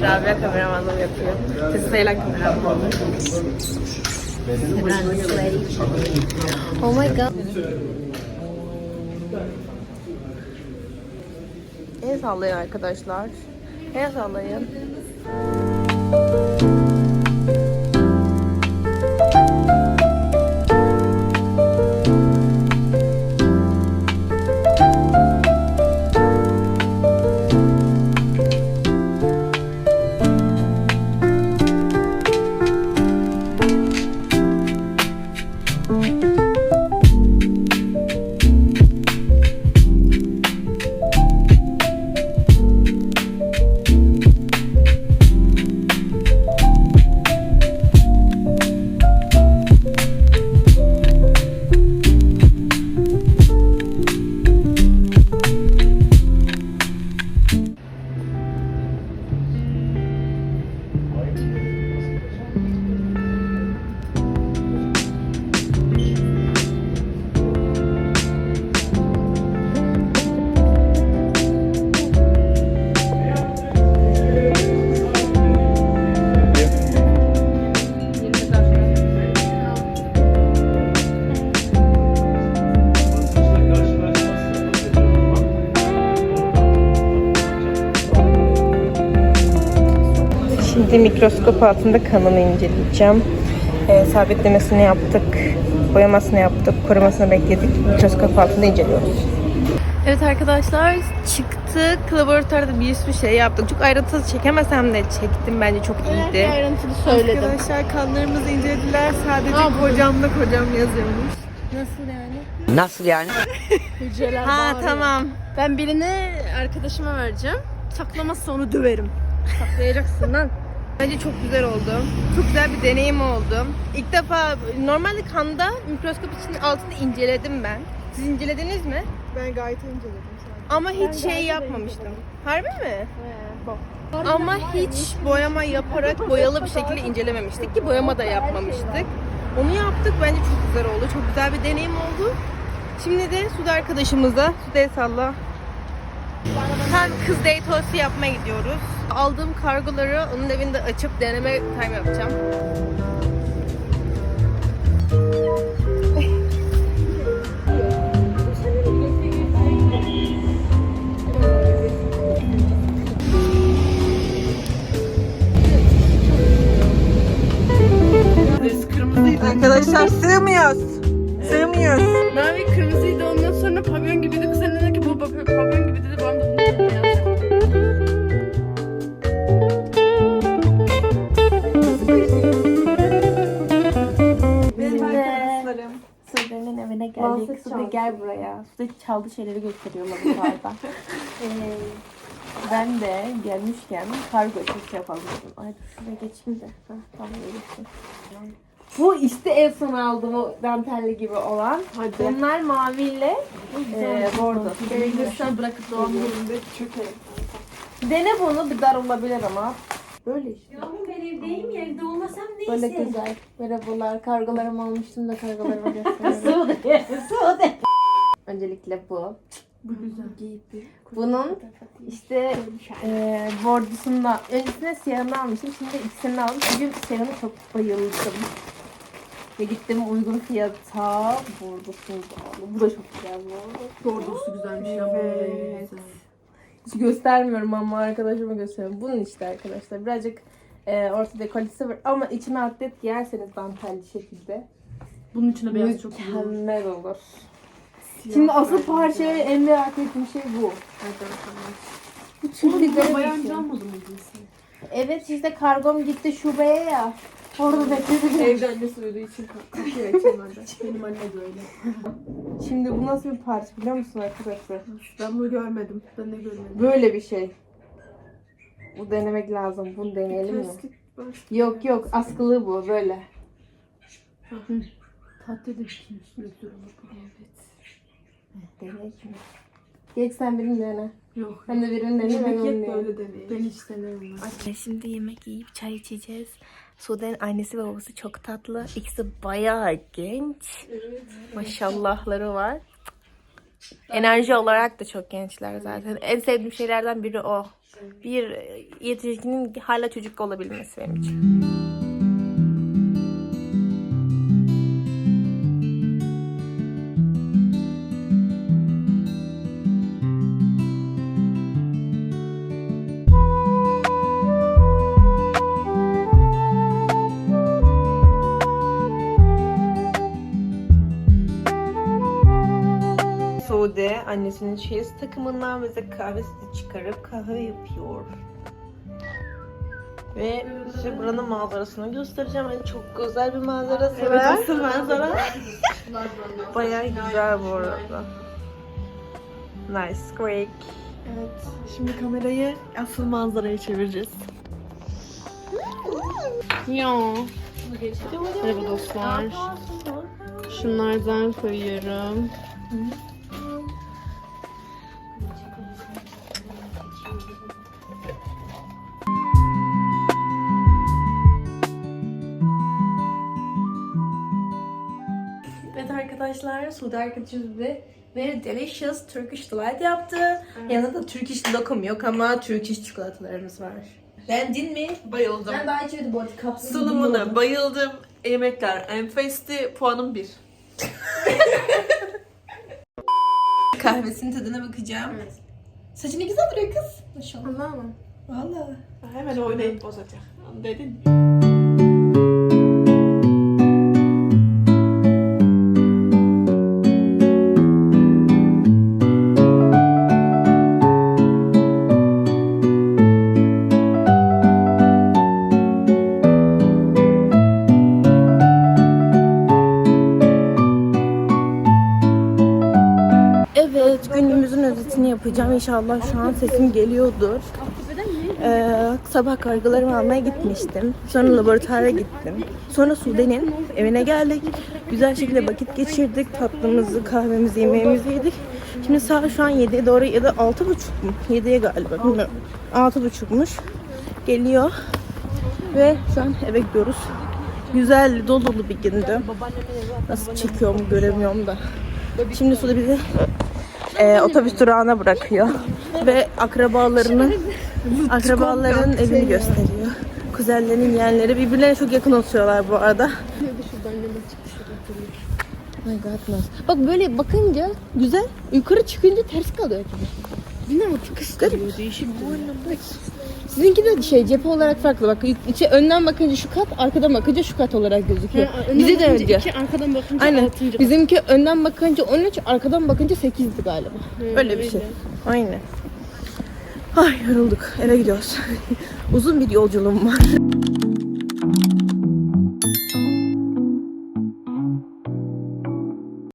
Evet, Rabia kameramanlığı yapıyor. Kızı sayılan kameraman. Oh my god. El sallayın arkadaşlar. El sallayın. Şimdi mikroskop altında kanını inceleyeceğim. Ee, sabitlemesini yaptık, boyamasını yaptık, kurumasını bekledik. Mikroskop altında inceliyoruz. Evet arkadaşlar çıktık. Laboratuvarda bir sürü şey yaptık. Çok ayrıntılı çekemesem de çektim. Bence çok iyiydi. ayrıntılı söyledim. Arkadaşlar kanlarımızı incelediler. Sadece kocamla kocam yazıyormuş. Nasıl yani? Hücreler Ha bağırıyor. tamam. Ben birini arkadaşıma vereceğim. Saklamazsa onu döverim. Saklayacaksın lan. Bence çok güzel oldu. Çok güzel bir deneyim oldu. İlk defa normalde kanda mikroskop için altında inceledim ben. Siz incelediniz mi? Ben gayet inceledim sadece. Ama hiç şey yapmamıştım. Harbi mi? Ama hiç boyama yaparak boyalı bir şekilde incelememiştik ki boyama da yapmamıştık. Onu yaptık bence çok güzel oldu. Çok güzel bir deneyim oldu. Şimdi de Sude arkadaşımızla Sude salla. Tam kız date yapmaya gidiyoruz. Aldığım kargoları onun evinde açıp deneme time yapacağım. Arkadaşlar sığmıyoruz. Sığmıyoruz. Mavi kırmızıydı ondan sonra pavyon gibiydi. Kız gel buraya. Sude çaldı şeyleri gösteriyorlar yukarıda. ee, ben de gelmişken kargo çek yapalım. Ay şuraya geçeyim de. Heh, tamam geçtim. Bu işte en son aldığım o dantelli gibi olan. Bunlar maviyle e, bordo. Beğenirsen bırakıp doğum gününde çökerim. Dene bunu bir dar olabilir ama. Böyle işte. Yavrum ben evdeyim ya evde olmasam neyse. Böyle güzel. Merhabalar. Kargolarımı almıştım da kargolarımı gösteriyorum. Öncelikle bu. Bu güzel. Bunun işte e, bordusunda öncesinde siyahını almıştım. Şimdi ikisini aldım. Çünkü siyahını çok bayıldım. Ve gittim uygun fiyata bordusunu da aldım. Bu da çok güzel bu arada. Bordosu güzelmiş ya. Evet. Hiç göstermiyorum ama arkadaşıma gösteriyorum. Bunun işte arkadaşlar. Birazcık e, orta dekoltesi var. Ama içine atlet giyerseniz dantelli şekilde. Bunun içine beyaz çok iyi olur. Mükemmel olur. Şimdi asıl parçayı en merak ettiğim şey bu. Bu Bayağı bir şey. Evet işte kargom gitti şubeye ya. Orada bekledim. Evde annesi uyuduğu için kapıya açamadı. Benim anne de öyle. Şimdi bu nasıl bir parça biliyor musun arkadaşlar? Ben bunu görmedim. Ben de görmedim. Böyle bir şey. Bu denemek lazım. Bunu deneyelim mi? Var. Yok yok askılı bu böyle. Tatlı da bir şey. Evet. Deneyek mi? Geç sen birini dene. Yok. Ben de birini dene ben Yemek yet böyle. Ben hiç denemem. Şimdi yemek yiyip çay içeceğiz. Sude'nin annesi ve babası çok tatlı. İkisi bayağı genç. Maşallahları var. Enerji olarak da çok gençler zaten. En sevdiğim şeylerden biri o. bir yetişkinin hala çocuk olabilmesi benim için. Sude annesinin çeyiz takımından bize kahvesini çıkarıp kahve yapıyor. Ve size buranın manzarasını göstereceğim. Yani çok güzel bir manzarası evet, var. Nasıl manzara? Bayağı güzel bu arada. Nice, great. Evet. Şimdi kamerayı asıl manzaraya çevireceğiz. Ya. Merhaba dostlar. Şunlardan koyuyorum. Evet arkadaşlar, Suudi arkadaşımız bize very delicious Turkish delight yaptı. Yanında da Turkish lokum yok ama Turkish çikolatalarımız var. Beğendin mi? Bayıldım. Ben daha içmedim bu arada kapsül. Sunumuna bayıldım. Yemekler enfesti. Puanım 1. Kahvesinin tadına bakacağım. Saçı ne güzel duruyor kız. Allah mı? Valla. Hemen oynayıp bozacak. Dedin. Evet, özetini yapacağım. İnşallah şu an sesim geliyordur. Ee, sabah kargılarımı almaya gitmiştim. Sonra laboratuvara gittim. Sonra Sude'nin evine geldik. Güzel şekilde vakit geçirdik. Tatlımızı, kahvemizi, yemeğimizi yedik. Şimdi saat şu an 7'ye doğru ya da 6.30 mu? 7'ye galiba bilmiyorum. 6.30'muş. Geliyor. Ve şu an eve gidiyoruz. Güzel, dolu dolu bir gündü. Nasıl çekiyorum göremiyorum da. Şimdi Sude bizi e, otobüs durağına bırakıyor. Ve akrabalarını, akrabaların evini gösteriyor. Kuzenlerin yeğenleri birbirlerine çok yakın oturuyorlar bu arada. My God, nice. Bak böyle bakınca güzel, yukarı çıkınca ters kalıyor gibi. Bilmiyorum kıskırıyor, değişik Sizinki de şey cephe olarak farklı. Bak içe önden bakınca şu kat, arkadan bakınca şu kat olarak gözüküyor. Bize de öyle. iki, arkadan bakınca Aynen. altıncı. Bizimki önden bakınca 13, arkadan bakınca 8'di galiba. öyle bir şey. Aynen. Ay yorulduk. Eve gidiyoruz. Uzun bir yolculuğum var.